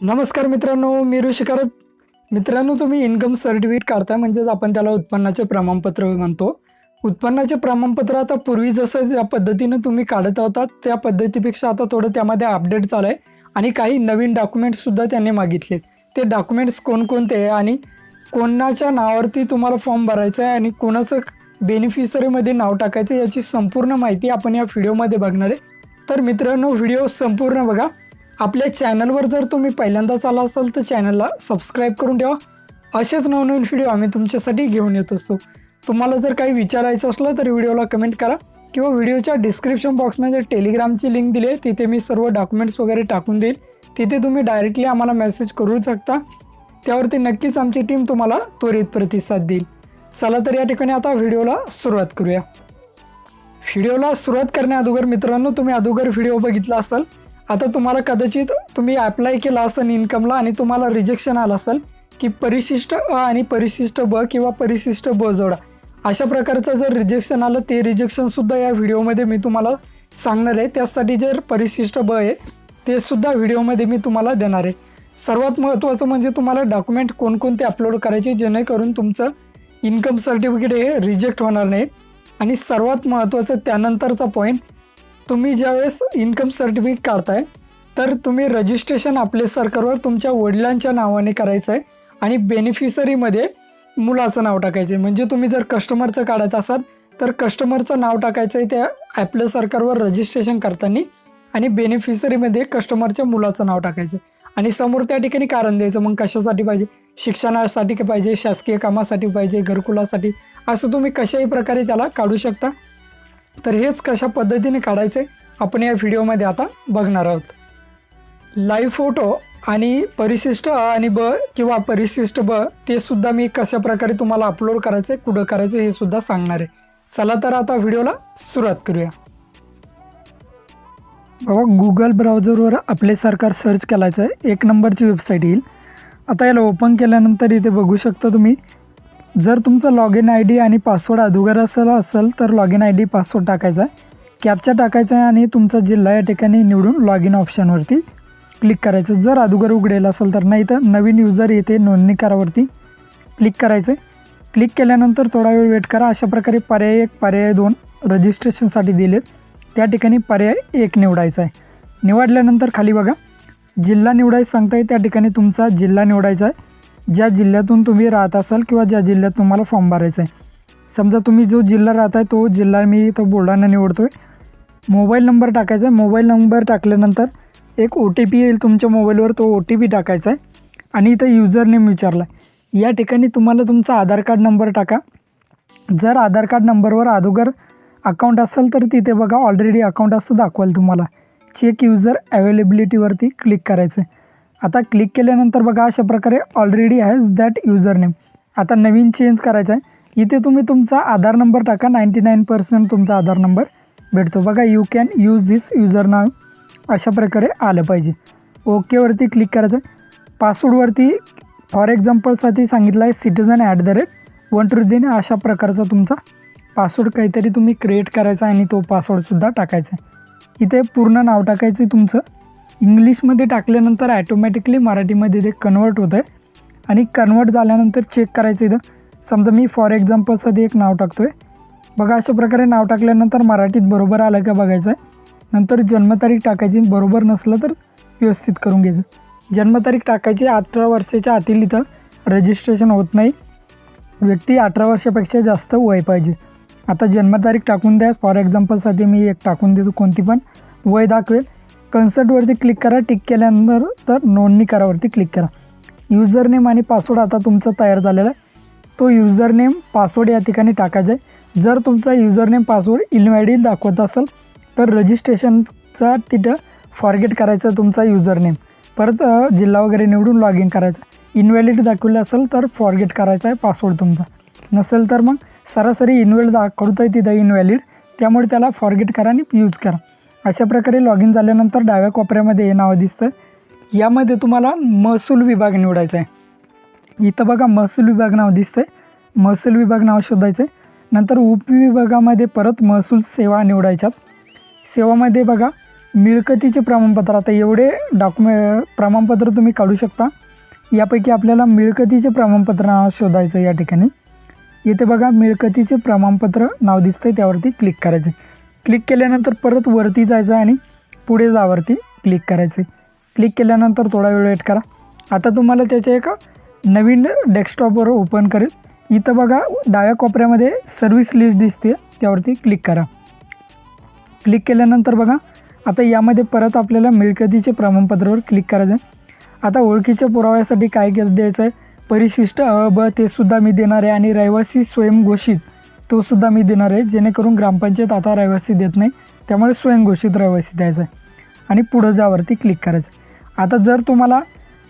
नमस्कार मित्रांनो मी ऋषिकारत मित्रांनो तुम्ही इन्कम सर्टिफिकेट काढताय म्हणजेच आपण त्याला उत्पन्नाचे प्रमाणपत्र म्हणतो. उत्पन्नाचे प्रमाणपत्र आता पूर्वी जसं ज्या पद्धतीनं तुम्ही काढत होतात त्या पद्धतीपेक्षा आता थोडं त्यामध्ये अपडेट झालं आहे आणि काही नवीन डॉक्युमेंट्ससुद्धा त्यांनी मागितलेत. ते डॉक्युमेंट्स कोणकोणते आहे आणि कोणाच्या नावावरती तुम्हाला फॉर्म भरायचा आहे आणि कोणाचं बेनिफिशरीमध्ये नाव टाकायचं याची संपूर्ण माहिती आपण या व्हिडिओमध्ये बघणार आहे. तर मित्रांनो व्हिडिओ संपूर्ण बघा. आपल्या चॅनलवर जर तुम्ही पहिल्यांदाच आला असाल तर चॅनलला सबस्क्राईब करून ठेवा. असेच नवनवीन व्हिडिओ आम्ही तुमच्यासाठी घेऊन येत असतो. तुम्हाला जर काही विचारायचं असलं तर व्हिडिओला कमेंट करा किंवा व्हिडिओच्या डिस्क्रिप्शन बॉक्समध्ये टेलिग्रामची लिंक दिली आहे. तिथे मी सर्व डॉक्युमेंट्स वगैरे टाकून देईल. तिथे तुम्ही डायरेक्टली आम्हाला मेसेज करू शकता. त्यावरती नक्कीच आमची टीम तुम्हाला त्वरित प्रतिसाद देईल. चला तर या ठिकाणी आता व्हिडिओला सुरुवात करूया. व्हिडिओला सुरुवात करण्या अगोदर मित्रांनो तुम्ही अगोदर व्हिडिओ बघितला असाल आता तुम्हाला कदाचित तुम्ही अप्लाय केला असेल इन्कमला आणि तुम्हाला रिजेक्शन आलं असेल की परिशिष्ट अ आणि परिशिष्ट ब किंवा परिशिष्ट ब जोडा. अशा प्रकारचं जर रिजेक्शन आलं ते रिजेक्शनसुद्धा या व्हिडिओमध्ये मी तुम्हाला सांगणार आहे. त्यासाठी जर परिशिष्ट ब आहे ते सुद्धा व्हिडिओमध्ये मी तुम्हाला देणार आहे. सर्वात महत्त्वाचं म्हणजे तुम्हाला डॉक्युमेंट कोणकोणते अपलोड करायचे जेणेकरून तुमचं इन्कम सर्टिफिकेट हे रिजेक्ट होणार नाही. आणि सर्वात महत्त्वाचं त्यानंतरचा पॉईंट तुम्ही ज्यावेळेस इन्कम सर्टिफिकेट काढताय तर तुम्ही रजिस्ट्रेशन आपले सरकारवर तुमच्या वडिलांच्या नावाने करायचं आहे आणि बेनिफिशरीमध्ये मुलाचं नाव टाकायचं आहे म्हणजे तुम्ही जर कस्टमरचं काढत असाल तर कस्टमरचं नाव टाकायचं आहे त्या आपल्या सरकारवर रजिस्ट्रेशन करताना आणि बेनिफिशरीमध्ये कस्टमरच्या मुलाचं नाव टाकायचं आणि समोर त्या ठिकाणी कारण द्यायचं मग कशासाठी पाहिजे? शिक्षणासाठी पाहिजे शासकीय कामासाठी पाहिजे घरकुलासाठी? असं तुम्ही कशाही प्रकारे त्याला काढू शकता. तर हेच कशा पद्धतीने काढायचे आपण या व्हिडिओमध्ये आता बघणार आहोत. लाईव्ह फोटो आणि परिशिष्ट अ आणि ब किंवा परिशिष्ट ब ते सुद्धा मी कशा प्रकारे तुम्हाला अपलोड करायचे कुठं करायचे हे सुद्धा सांगणार आहे. चला तर आता व्हिडिओला सुरुवात करूया. बाबा गुगल ब्राउझरवर आपले सरकार सर्च करायचं आहे. एक नंबरची वेबसाईट येईल. आता याला ओपन केल्यानंतर इथे बघू शकता तुम्ही जर तुमचा लॉग इन आय डी आणि पासवर्ड अधुगर असेल असेल तर log in I D password टाकायचा आहे. कॅपचा टाकायचा आहे आणि तुमचा जिल्हा या ठिकाणी निवडून लॉग इन ऑप्शनवरती क्लिक करायचं. जर अधुगर उघडेल असेल तर नाही तर नवीन युजर येथे नोंदणी करावरती क्लिक करायचं आहे. क्लिक केल्यानंतर थोडा वेळ वेट करा. अशा प्रकारे पर्याय एक पर्याय दोन रजिस्ट्रेशनसाठी दिलेत. त्या ठिकाणी पर्याय एक निवडायचा आहे. निवडल्यानंतर खाली बघा. जिल्हा निवडायचं सांगताय त्या ठिकाणी तुमचा जिल्हा निवडायचा आहे. ज्या जिल्ह्यातून तुम्ही राहत असाल किंवा ज्या जिल्ह्यात तुम्हाला फॉर्म भरायचा आहे. समजा तुम्ही जो जिल्हा राहताय तो जिल्हा मी तो बुलढाणा निवडतो आहे मोबाईल नंबर टाकायचा आहे. मोबाईल नंबर टाकल्यानंतर एक ओ टी पी येईल तुमच्या मोबाईलवर. तो ओ टी पी टाकायचा आहे. आणि इथं युजर नेम विचारला आहे. या ठिकाणी तुम्हाला तुमचा आधार कार्ड नंबर टाका. जर आधार कार्ड नंबरवर अगोदर अकाउंट असेल तर तिथे बघा ऑलरेडी अकाउंट असं दाखवाल तुम्हाला. चेक युजर अवेलेबिलिटीवरती क्लिक करायचं आहे. आता क्लिक केल्यानंतर बघा अशा प्रकारे already has that user name आता नवीन चेंज करायचं आहे. इथे तुम्ही तुमचा आधार नंबर टाका नाईंटी नाईन पर्सेंट तुमचा आधार नंबर भेटतो. बघा you can use this user नाव अशा प्रकारे आलं पाहिजे. ओकेवरती क्लिक करायचं. पासवर्डवरती फॉर एक्झाम्पलसाठी सांगितलं आहे citizen at the rate one two देणे अशा प्रकारचा तुमचा पासवर्ड काहीतरी तुम्ही क्रिएट करायचा आणि तो पासवर्डसुद्धा टाकायचा आहे. इथे पूर्ण नाव टाकायचं आहे तुमचं. इंग्लिशमध्ये टाकल्यानंतर ॲटोमॅटिकली मराठीमध्ये ते कन्वर्ट होतं आहे आणि कन्वर्ट झाल्यानंतर चेक करायचं इथं. समजा मी फॉर एक्झाम्पलसाठी एक नाव टाकतो आहे बघा अशा प्रकारे नाव टाकल्यानंतर मराठीत बरोबर आलं का बघायचं आहे नंतर जन्मतारीख टाकायची बरोबर नसलं तर व्यवस्थित करून घ्यायचं. जन्मतारीख टाकायची अठरा वर्षाच्या आतील इथं रजिस्ट्रेशन होत नाही. व्यक्ती अठरा वर्षापेक्षा जास्त वय पाहिजे. आता जन्मतारीख टाकून द्या. फॉर एक्झाम्पलसाठी मी एक टाकून देतो कोणती पण. वय दाखवेल. कन्सर्टवरती क्लिक करा टिक केल्यानंतर तर नोंदणी करावरती क्लिक करा. युजर नेम आणि पासवर्ड आता तुमचा तयार झालेला आहे. तो युजर नेम पासवर्ड या ठिकाणी टाकायचा आहे. जर तुमचा युजर नेम पासवर्ड इनव्हॅलिड दाखवत असेल तर रजिस्ट्रेशनचा तिथं फॉरगेट करायचा तुमचा युजर नेम परत जिल्हा वगैरे निवडून लॉग इन करायचा इनव्हॅलिड दाखवलं असेल तर फॉरगेट करायचा आहे पासवर्ड तुमचा. नसेल तर मग सरासरी इनव्हॅलिड दाखवतं आहे तिथं इनव्हॅलिड त्यामुळे त्याला फॉरगेट करा आणि यूज करा. अशा प्रकारे लॉग इन झाल्यानंतर डाव्या कोपऱ्यामध्ये हे नाव दिसतं. यामध्ये तुम्हाला महसूल विभाग निवडायचा आहे. इथं बघा महसूल विभाग नाव दिसतंय. महसूल विभाग नाव शोधायचं आहे नंतर उपविभागामध्ये परत महसूल सेवा निवडायच्यात. सेवामध्ये बघा मिळकतीचे प्रमाणपत्र. आता एवढे डॉक्युमे प्रमाणपत्र तुम्ही काढू शकता. यापैकी आपल्याला मिळकतीचे प्रमाणपत्र नाव शोधायचं या ठिकाणी. इथे बघा मिळकतीचे प्रमाणपत्र नाव दिसतंय. त्यावरती क्लिक करायचे क्लिक केल्यानंतर परत वरती जायचं आहे आणि पुढे जावरती क्लिक करायचे. क्लिक केल्यानंतर थोडा वेळ वेट करा. आता तुम्हाला त्याचे एक नवीन डेस्कटॉपवर ओपन करेल. इथं बघा डाव्या कोपऱ्यामध्ये सर्व्हिस लिस्ट दिसते. त्यावरती क्लिक करा. क्लिक केल्यानंतर बघा आता यामध्ये परत आपल्याला मिळकतीचे प्रमाणपत्रावर क्लिक करायचं आहे आता ओळखीच्या पुराव्यासाठी काय द्यायचं आहे परिशिष्ट अ ब ते सुद्धा मी देणार आहे आणि रहिवासी स्वयंघोषित तो सुद्धा मी देणार आहे. जेणेकरून ग्रामपंचायत आता रहिवासी देत नाही. त्यामुळे स्वयंघोषित रहिवासी द्यायचं आहे. आणि पुढं जावरती क्लिक करायचं आता जर तुम्हाला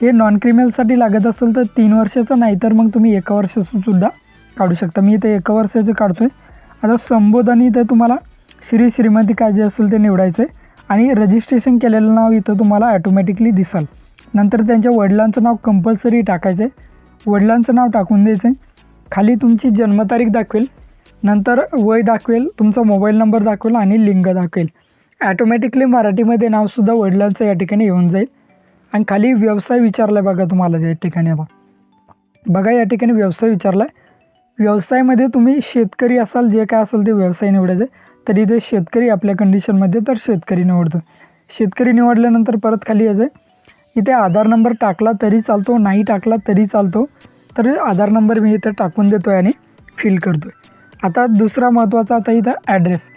हे नॉन क्रिमिनलसाठी लागत असेल तर तीन वर्षाचं नाही तर मग तुम्ही एका वर्षाचंसुद्धा काढू शकता. मी ते एका वर्षाचं काढतो आहे आता संबोधन इथं तुम्हाला श्री श्रीमती काय जे असेल ते निवडायचं आहे आणि रजिस्ट्रेशन केलेलं नाव इथं तुम्हाला ॲटोमॅटिकली दिसाल. नंतर त्यांच्या वडिलांचं नाव कंपल्सरी टाकायचं आहे वडिलांचं नाव टाकून द्यायचं आहे खाली तुमची जन्मतारीख दाखवेल. नंतर वय दाखवेल तुमचा मोबाईल नंबर दाखवेल आणि लिंग दाखवेल. ॲटोमॅटिकली मराठीमध्ये नावसुद्धा वडिलांचं या ठिकाणी येऊन जाईल. आणि खाली व्यवसाय विचारला आहे बघा तुम्हाला या ठिकाणी आता. बघा या ठिकाणी व्यवसाय विचारला आहे व्यवसायामध्ये तुम्ही शेतकरी असाल जे काय असेल ते व्यवसाय निवडायचे. तर इथे शेतकरी आपल्या कंडिशनमध्ये तर शेतकरी निवडतो. शेतकरी निवडल्यानंतर परत खाली यायचं इथे आधार नंबर टाकला तरी चालतो नाही टाकला तरी चालतो. तर आधार नंबर मी इथं टाकून देतो आहे आणि फिल करतो आहे आता दुसरा महत्त्वाचा आता इथं ॲड्रेस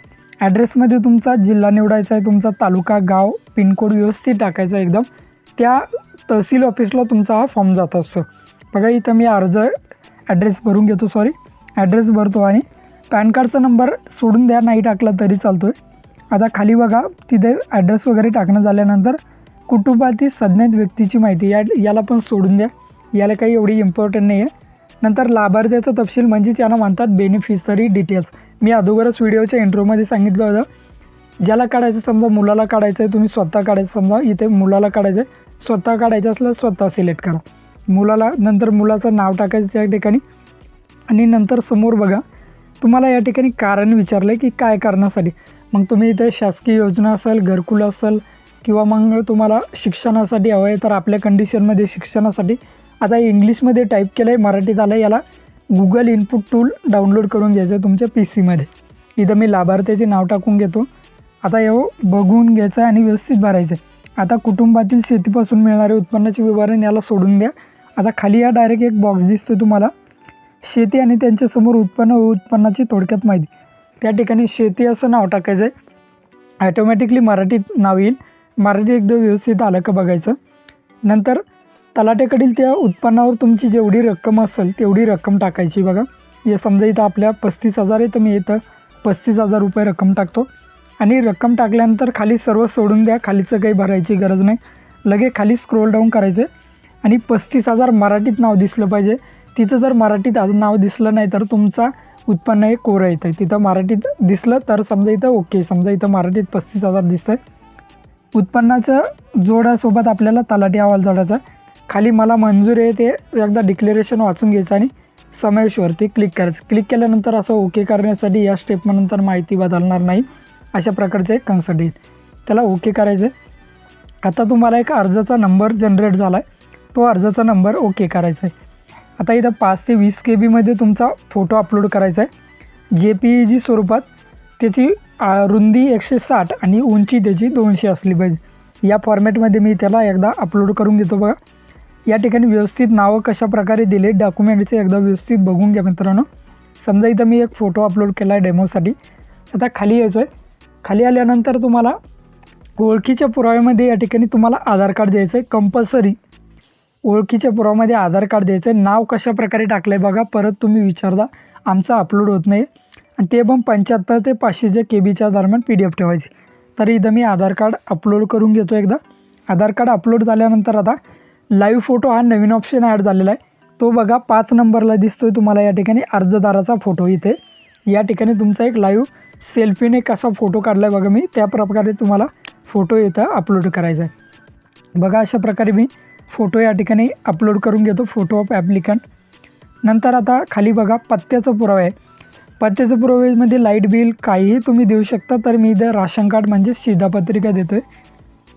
ॲड्रेसमध्ये तुमचा जिल्हा निवडायचा आहे तुमचा तालुका गाव पिनकोड व्यवस्थित टाकायचा एकदम. त्या तहसील ऑफिसला तुमचा हा फॉर्म जात असतो. बघा इथं मी अर्ज ॲड्रेस भरून घेतो सॉरी ॲड्रेस भरतो आणि पॅन कार्डचा नंबर सोडून द्या नाही टाकला तरी चालतो आहे आता खाली बघा तिथे ॲड्रेस वगैरे टाकणं झाल्यानंतर कुटुंबातील सज्ञात व्यक्तीची माहिती या याला पण सोडून द्या. याला काही एवढी इम्पॉर्टंट नाही आहे नंतर लाभार्थ्याचा तपशील म्हणजेच याला म्हणतात बेनिफिशरी डिटेल्स मी अगोदरच व्हिडिओच्या इंट्रोमध्ये सांगितलं होतं. ज्याला काढायचं समजा मुलाला काढायचं आहे तुम्ही स्वतः काढायचं समजा इथे मुलाला काढायचं आहे स्वतः काढायचं असलं स्वतः सिलेक्ट करा. मुलाला नंतर मुलाचं नाव टाकायचं त्या ठिकाणी. आणि नंतर समोर बघा तुम्हाला या ठिकाणी कारण विचारलं आहे की काय कारणासाठी. मग तुम्ही इथे शासकीय योजना असेल घरकुल असेल किंवा मग तुम्हाला शिक्षणासाठी हवं आहे तर आपल्या कंडिशनमध्ये शिक्षणासाठी आता इंग्लिशमध्ये टाईप केलं आहे मराठीत आलं आहे याला गुगल इनपुट टूल डाउनलोड करून घ्यायचं आहे तुमच्या पी सीमध्ये इथं मी लाभार्थ्याचे नाव टाकून घेतो. आता एवढं हो, बघून घ्यायचं आहे आणि व्यवस्थित भरायचं. आहे आता कुटुंबातील शेतीपासून मिळणारे उत्पन्नाचे विवरण याला सोडून द्या. आता खाली या डायरेक्ट एक बॉक्स दिसतो तुम्हाला. शेती आणि त्यांच्यासमोर उत्पन्न व उत्पन्नाची थोडक्यात माहिती. त्या ठिकाणी शेती असं नाव टाकायचं आहे ॲटोमॅटिकली मराठीत नाव येईल. मराठी एकदम व्यवस्थित आलं का बघायचं. नंतर तलाट्याकडील त्या उत्पन्नावर तुमची जेवढी रक्कम असेल तेवढी रक्कम टाकायची बघा. हे समजा इथं आपल्या पस्तीस हजार आहे तर मी इथं पस्तीस हजार रुपये रक्कम टाकतो. आणि रक्कम टाकल्यानंतर खाली सर्व सोडून द्या खालीचं काही भरायची गरज नाही. लगे खाली स्क्रोल डाऊन करायचं आणि पस्तीस हजार मराठीत नाव दिसलं पाहिजे. तिचं जर मराठीत आज नाव दिसलं नाही तर तुमचा उत्पन्न हे कोरं येतं आहे तिथं मराठीत दिसलं तर समजा इथं ओके. समजा इथं मराठीत पस्तीस हजार दिसतं आहे उत्पन्नाचं जोडासोबत आपल्याला तलाठी अहवाल जोडायचा खाली मला मंजूर आहे ते एकदा डिक्लेरेशन वाचून घ्यायचं आणि समावेशवरती क्लिक करायचं. क्लिक केल्यानंतर असं ओके करण्यासाठी या स्टेपनंतर माहिती बदलणार नाही अशा प्रकारचं एक कन्सर्ट येईल. त्याला ओके करायचं आहे आता तुम्हाला एक अर्जाचा नंबर जनरेट झाला आहे तो अर्जाचा नंबर ओके करायचा आहे आता इथं पाच ते वीस के बीमध्ये तुमचा फोटो अपलोड करायचा आहे जे पी ई जी स्वरूपात त्याची रुंदी एकशे साठ आणि उंची त्याची दोनशे असली पाहिजे. या फॉर्मॅटमध्ये मी त्याला एकदा अपलोड करून घेतो बघा. या ठिकाणी व्यवस्थित नावं कशा प्रकारे दिले डॉक्युमेंटचे एकदा व्यवस्थित बघून घ्या मित्रांनो. समजा इथं मी एक फोटो अपलोड केला आहे डेमोसाठी आता खाली यायचं आहे खाली आल्यानंतर तुम्हाला ओळखीच्या पुराव्यामध्ये या ठिकाणी तुम्हाला आधार कार्ड द्यायचं आहे कंपल्सरी ओळखीच्या पुराव्यामध्ये आधार कार्ड द्यायचं आहे नाव कशा प्रकारे टाकलं आहे बघा. परत तुम्ही विचारता. आमचं अपलोड होत नाही आणि ते पण पंच्याहत्तर ते पाचशेच्या के बीच्या दरम्यान पी डी एफ ठेवायचे. तर इथं मी आधार कार्ड अपलोड करून घेतो एकदा. आधार कार्ड अपलोड झाल्यानंतर आता लाईव्ह फोटो हा नवीन ऑप्शन ॲड झालेला आहे. तो बघा पाच नंबरला दिसतोय तुम्हाला या ठिकाणी. अर्जदाराचा फोटो इथे. या ठिकाणी तुमचा एक लाईव्ह सेल्फीने कसा फोटो काढला आहे बघा मी. त्या प्रकारे तुम्हाला फोटो इथं अपलोड करायचा आहे. बघा अशा प्रकारे मी फोटो या ठिकाणी अपलोड करून घेतो. फोटो ऑफ ॲप्लिकंट नंतर आता खाली बघा पत्त्याचा पुरावा आहे. पत्त्याचं पुरावेमध्ये लाइट बिल काहीही तुम्ही देऊ शकता तर मी इथं राशन कार्ड म्हणजे शिधापत्रिका देतो आहे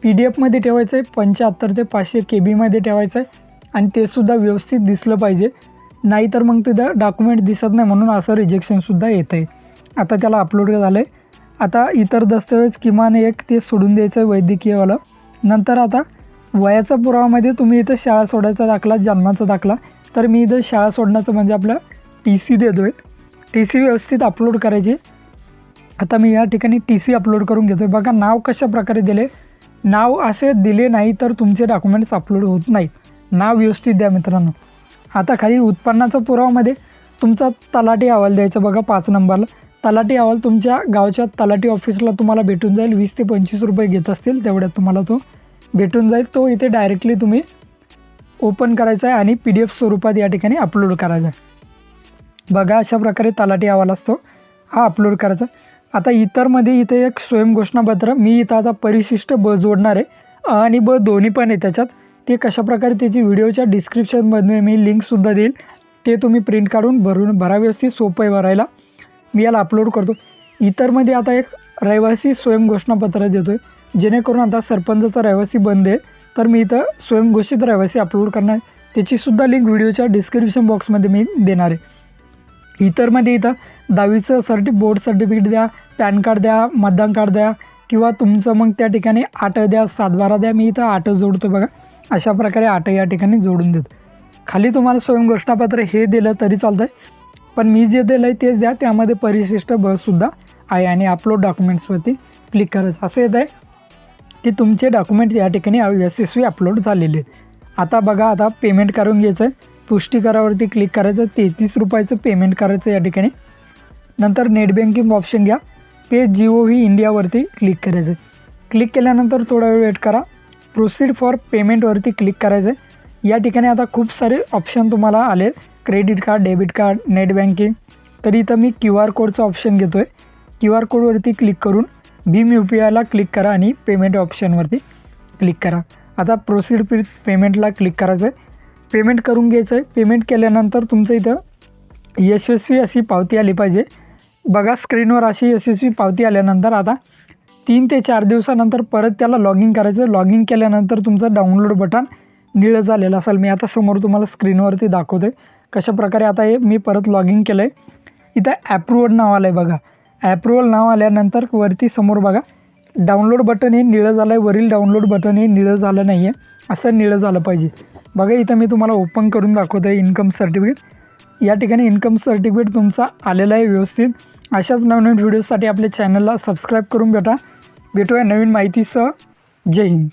पी डी एफमध्ये ठेवायचं आहे पंच्याहत्तर ते पाचशे के बीमध्ये ठेवायचं आहे आणि ते सुद्धा व्यवस्थित दिसलं पाहिजे. नाहीतर मग तिथं डॉक्युमेंट दिसत नाही म्हणून असं रिजेक्शनसुद्धा येतं आहे आता त्याला अपलोड झालं आहे आता इतर दस्तऐवज किमान एक ते सोडून द्यायचं आहे वैद्यकीयवालं. नंतर आता वयाचा पुरावामध्ये तुम्ही इथं शाळा सोडायचा दाखला जन्माचा दाखला. तर मी इथं शाळा सोडण्याचं म्हणजे आपलं टी सी देतो आहे टी सी व्यवस्थित अपलोड करायची. आता मी या ठिकाणी टी सी अपलोड करून घेतो आहे बघा नाव कशा प्रकारे दिले नाव असे दिले नाही तर तुमचे डॉक्युमेंट्स अपलोड होत नाहीत. नाव व्यवस्थित द्या मित्रांनो. आता खाली उत्पन्नाचा पुरावामध्ये तुमचा तलाठी अहवाल द्यायचा बघा पाच नंबरला. तलाठी अहवाल तुमच्या गावच्या तलाठी ऑफिसला तुम्हाला भेटून जाईल. वीस ते पंचवीस रुपये घेत असतील तेवढ्यात तुम्हाला तो भेटून जाईल. तो इथे डायरेक्टली तुम्ही ओपन करायचा आहे आणि पी डी एफ स्वरूपात या ठिकाणी अपलोड करायचा आहे. बघा अशा प्रकारे तलाठी अहवाल असतो. हा अपलोड करायचा. आता इतरमध्ये इथे एक स्वयंघोषणापत्र मी इथं आता परिशिष्ट ब जोडणार आहे. आणि ब दोन्ही पण आहे त्याच्यात. ते कशाप्रकारे त्याची व्हिडिओच्या डिस्क्रिप्शनमध्ये मी लिंकसुद्धा देईल. ते तुम्ही प्रिंट काढून भरून भरा व्यवस्थित सोपं आहे भरायला. मी याला अपलोड करतो. इतरमध्ये आता एक रहिवासी स्वयंघोषणापत्र देतो आहे जेणेकरून आता सरपंचाचा रहिवासी बंद आहे. तर मी इथं स्वयंघोषित रहिवासी अपलोड करणार त्याचीसुद्धा लिंक व्हिडिओच्या डिस्क्रिप्शन बॉक्समध्ये मी देणार आहे. इतरमध्ये इथं दहावीचं सर्टि बोर्ड सर्टिफिकेट द्या पॅन कार्ड द्या मतदान कार्ड द्या किंवा तुमचं मग त्या ठिकाणी आठ द्या सातबारा द्या मी इथं आठ जोडतो बघा. अशा प्रकारे आठ या ठिकाणी जोडून देतो. खाली तुम्हाला स्वयंघोषणापत्र हे दिलं तरी चालतं आहे पण मी जे दिलं आहे तेच द्या त्यामध्ये परिशिष्ट बससुद्धा आहे आणि अपलोड डॉक्युमेंट्सवरती क्लिक करायचं असं येत आहे की तुमचे डॉक्युमेंट या ठिकाणी यशस्वी अपलोड झालेले आहेत. आता बघा आता पेमेंट करून घ्यायचं आहे पुष्टी करावरती क्लिक करायचं तेहतीस रुपयाचं पेमेंट करायचं या ठिकाणी. नंतर नेट बँकिंग ऑप्शन घ्या. पे जिओ व्ही इंडियावरती क्लिक करायचं. क्लिक केल्यानंतर थोडा वेळ वेट करा. प्रोसीड फॉर पेमेंटवरती क्लिक करायचं. आहे या ठिकाणी आता खूप सारे ऑप्शन तुम्हाला आले. Credit card debit card net banking तर इथं मी क्यू आर कोडचं ऑप्शन घेतो आहे क्यू आर कोडवरती क्लिक करून भीम यू पी आयला क्लिक करा आणि पेमेंट ऑप्शनवरती क्लिक करा. आता प्रोसीड पी पेमेंटला क्लिक करायचं आहे पेमेंट करून घ्यायचं आहे पेमेंट केल्यानंतर तुमचं इथं यशस्वी अशी पावती आली पाहिजे. बघा स्क्रीनवर अशी यशस्वी पावती आल्यानंतर आता तीन ते चार दिवसानंतर परत त्याला लॉग इन करायचं. लॉग इन केल्यानंतर तुमचं डाउनलोड बटन निळं झालेलं असेल. मी आता समोर तुम्हाला स्क्रीनवरती दाखवतो आहे कशा प्रकारे आता हे मी परत लॉग इन केलं आहे इथं ॲप्रुवल नाव आलं आहे बघा. ॲप्रुवल नाव आल्यानंतर वरती समोर बघा. डाउनलोड बटन हे निळं झालं आहे वरील डाउनलोड बटन हे निळं झालं नाही आहे असं निळं झालं पाहिजे. बघा इथं मी तुम्हाला ओपन करून दाखवतो आहे इन्कम सर्टिफिकेट या ठिकाणी इन्कम सर्टिफिकेट तुमचा आलेला आहे व्यवस्थित. अशाच नवनवीन व्हिडिओसाठी आपल्या चॅनलला सबस्क्राईब करून भेटा भेटूया नवीन माहितीसह. जय हिंद.